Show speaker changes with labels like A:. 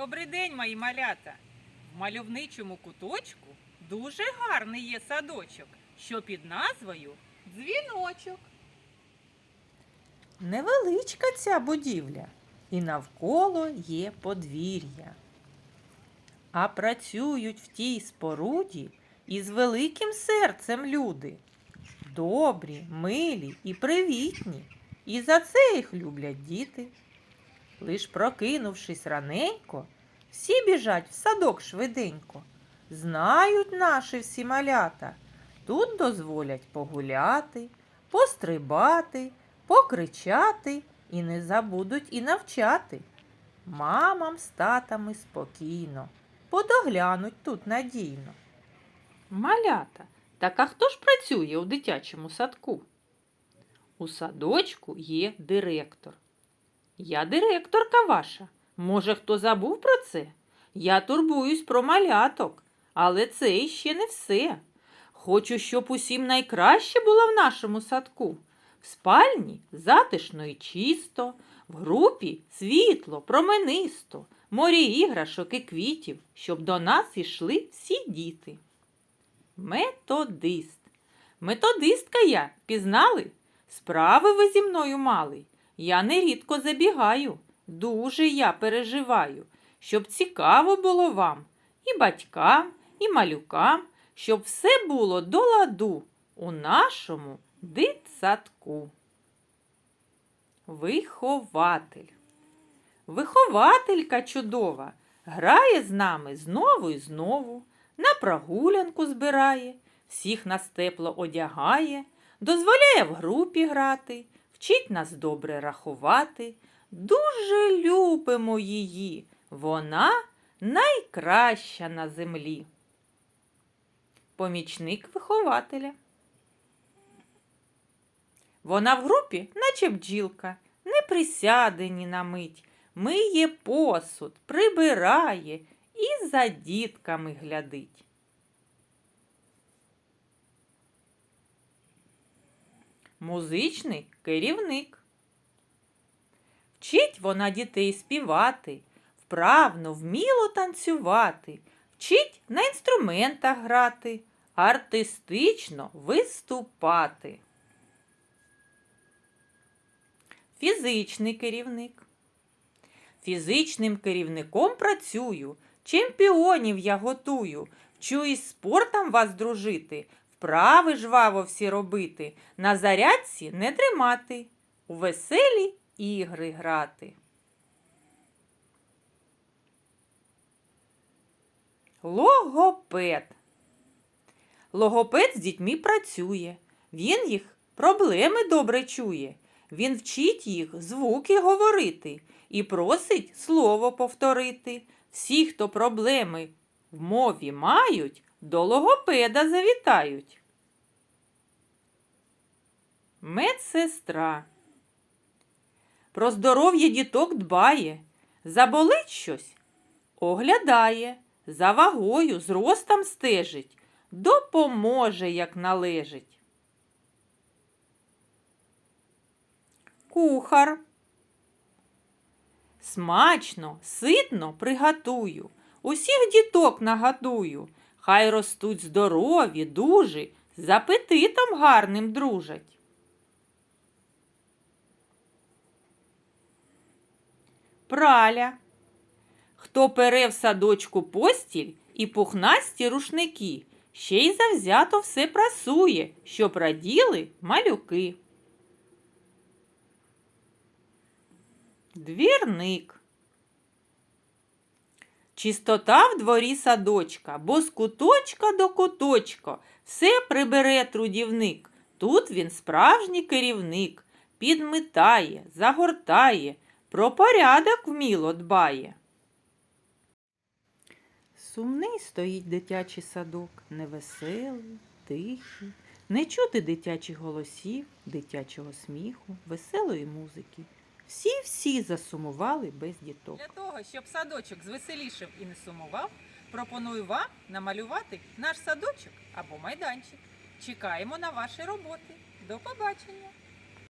A: Добрий день, мої малята! В мальовничому куточку дуже гарний є садочок, що під назвою Дзвіночок.
B: Невеличка ця будівля, і навколо є подвір'я. А працюють в тій споруді із великим серцем люди. Добрі, милі і привітні, і за це їх люблять діти. Лиш прокинувшись раненько, всі біжать в садок швиденько. Знають наші всі малята, тут дозволять погуляти, пострибати, покричати і не забудуть і навчати. Мамам з татами спокійно, подоглянуть тут надійно. Малята, так а хто ж працює у дитячому садку? У садочку є директор. Я директорка ваша. Може, хто забув про це? Я турбуюсь про маляток, але це іще не все. Хочу, щоб усім найкраще було в нашому садку. В спальні затишно і чисто, в групі світло, променисто, морі іграшок і квітів, щоб до нас ішли всі діти. Методист. Методистка я, пізнали? Справи ви зі мною мали. Я нерідко забігаю, дуже я переживаю, щоб цікаво було вам, і батькам, і малюкам, щоб все було до ладу у нашому дитсадку. Вихователь. Вихователька чудова, грає з нами знову і знову, на прогулянку збирає, всіх нас тепло одягає, дозволяє в групі грати, вчить нас добре рахувати. Дуже любимо її, вона найкраща на землі. Помічник вихователя. Вона в групі, наче бджілка, не присяде ні на мить, миє посуд, прибирає і за дітками глядить. Музичний керівник. Вчить вона дітей співати, вправно, вміло танцювати, вчить на інструментах грати, артистично виступати. Фізичний керівник. Фізичним керівником працюю, чемпіонів я готую, вчу із спортом вас дружити, вправи жваво всі робити, на зарядці не тримати, у веселі ігри грати. Логопед. Логопед з дітьми працює. Він їх проблеми добре чує. Він вчить їх звуки говорити і просить слово повторити. Всі, хто проблеми в мові мають, до логопеда завітають. Медсестра. Про здоров'я діток дбає, заболить щось, оглядає, за вагою, зростом стежить, допоможе, як належить. Кухар. Смачно, ситно приготую, усіх діток нагадую, хай ростуть здорові, дужі, з апетитом гарним дружать. Праля. Хто пере в садочку постіль і пухнасті рушники, ще й завзято все прасує, щоб раділи малюки. Двірник. Чистота в дворі садочка, бо з куточка до куточка все прибере трудівник. Тут він справжній керівник, підмитає, загортає, про порядок вміло дбає. Сумний стоїть дитячий садок, невеселий, тихий, не чути дитячих голосів, дитячого сміху, веселої музики. Всі-всі засумували без діток.
A: Для того, щоб садочок звеселішив і не сумував, пропоную вам намалювати наш садочок або майданчик. Чекаємо на ваші роботи. До побачення!